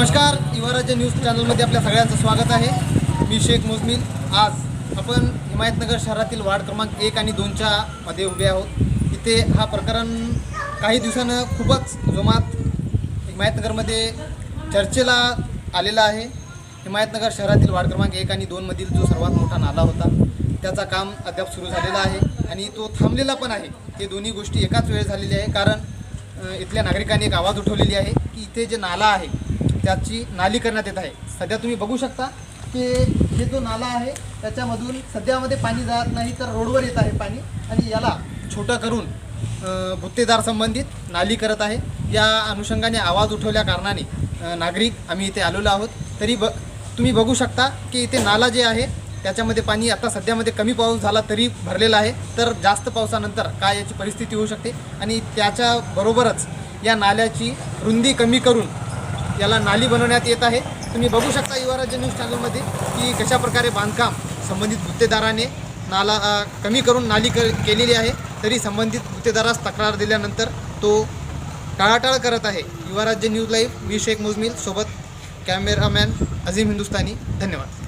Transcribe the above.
चॅनलमध्ये आपल्या सगळ्यांचं स्वागत आहे. मी शेख मोजमीन आज आपण हिमायतनगर शहरातील वार्ड क्रमांक एक आणि दोनच्या मध्ये उभे आहोत. इथे हा प्रकरण काही दिवसानं खूपच जोमात हिमायतनगरमध्ये चर्चेला आलेला आहे. हिमायतनगर शहरातील वार्ड क्रमांक एक आणि दोनमधील जो सर्वात मोठा नाला होता त्याचा काम अद्याप सुरू झालेला आहे आणि तो थांबलेला पण आहे. हे दोन्ही गोष्टी एकाच वेळेस झालेली आहे कारण इथल्या नागरिकांनी एक आवाज उठवलेली आहे की इथे जे नाला आहे त्याची नाली करण्यात येत आहे. सध्या तुम्ही बघू शकता की हे जो नाला आहे त्याच्यामधून सध्यामध्ये पाणी जात नाही तर रोडवर येत आहे पाणी आणि याला छोटं करून अ, गुत्तेदार संबंधित नाली करत आहे. या अनुषंगाने आवाज उठवल्या कारणाने नागरिक आम्ही इथे आलेलो आहोत. तरी ब तुम्ही बघू शकता की इथे नाला जे आहे त्याच्यामध्ये पाणी आता सध्यामध्ये कमी पाऊस झाला तरी भरलेला आहे. तर जास्त पावसानंतर काय याची परिस्थिती होऊ शकते? आणि त्याच्याबरोबरच या नाल्याची रुंदी कमी करून याला नाली बनवण्यात येत आहे. तुम्ही बघू शकता युवराज्य न्यूज चॅनलमध्ये की कशाप्रकारे बांधकाम संबंधित गुत्तेदाराने नाला कमी करून नाली कर केलेली आहे. तरी संबंधित गुत्तेदारास तक्रार दिल्यानंतर तो टाळाटाळ करत आहे. युवराज्य न्यूज लाईव्ह मी शेख मुजमिल सोबत कॅमेरामॅन अझीम हिंदुस्तानी. धन्यवाद.